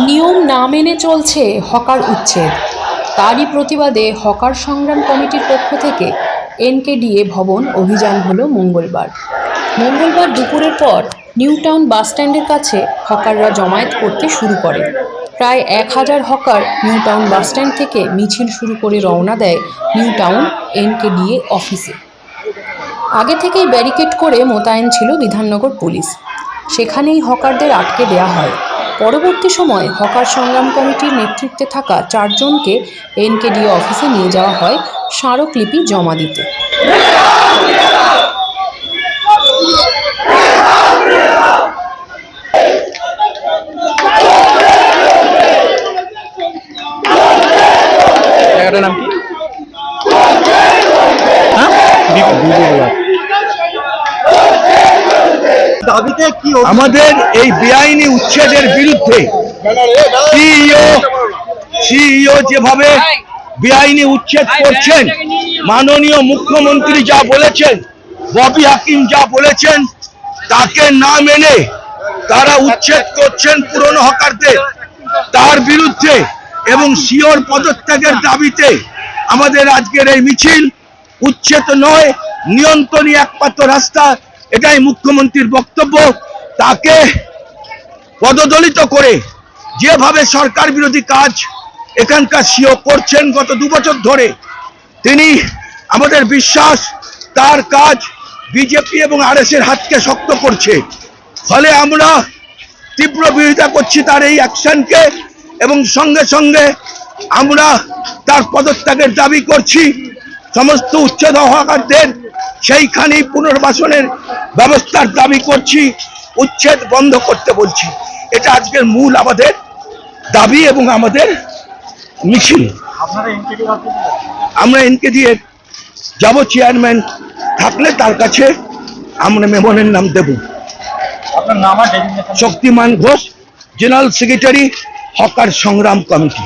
নিয়ম না মেনে চলছে হকার উচ্ছেদ। তারই প্রতিবাদে হকার সংগ্রাম কমিটির পক্ষ থেকে এনকেডিএ ভবন অভিযান হলো মঙ্গলবার। মঙ্গলবার দুপুরের পর নিউ টাউন বাসস্ট্যান্ডের কাছে হকাররা জমায়েত করতে শুরু করে। প্রায় এক হাজার হকার নিউ টাউন বাসস্ট্যান্ড থেকে মিছিল শুরু করে রওনা দেয় নিউ টাউন এনকেডিএ অফিসে। আগে থেকেই ব্যারিকেড করে মোতায়েন ছিল বিধাননগর পুলিশ। সেখানেই হকারদের আটকে দেয়া হয়। পরবর্তী সময় হকার সংগ্রাম কমিটির নেতৃত্বে থাকা চারজনকে এনকেডিও অফিসে নিয়ে যাওয়া হয় স্মারকলিপি জমা দিতে। জায়গাটার নাম কি? হ্যাঁ? দাবিতে কি আমাদের এই বেআইনি উচ্ছেদের বিরুদ্ধে সিইও যেভাবে বেআইনি উচ্ছেদ করছেন, মাননীয় মুখ্যমন্ত্রী যা বলেছেন, ববি হাকিম যা বলেছেন, তাকে না মেনে তারা উচ্ছেদ করছেন পুরনো হকারদের। তার বিরুদ্ধে এবং সিওর পদত্যাগের দাবিতে আমাদের আজকের এই মিছিল উচ্ছেদ নয়, নিয়ন্ত্রণই একমাত্র রাস্তা, এটাই মুখ্যমন্ত্রীর বক্তব্য। তাকে পদদলিত করে যেভাবে সরকার বিরোধী কাজ এখানকার সিও করছেন গত দু বছর ধরে, তিনি আমাদের বিশ্বাস তার কাজ বিজেপি এবং আর এর হাতকে শক্ত করছে। ফলে আমরা তীব্র বিরোধিতা করছি তার এই অ্যাকশনকে এবং সঙ্গে সঙ্গে আমরা তার পদত্যাগের দাবি করছি। সমস্ত উচ্ছেদ হওয়াকারদের সেইখানেই পুনর্বাসনের ব্যবস্থার দাবি করছি, উচ্ছেদ বন্ধ করতে বলছি। এটা আজকের মূল আমাদের দাবি এবং আমাদের মিছিল। এনকেডি আমরা এনকে দিয়ে যাব চেয়ারম্যান থাকলে তার কাছে আমরা মেমনের নাম দেব। Shaktiman Ghosh general secretary hawker সংগ্রাম কমিটি।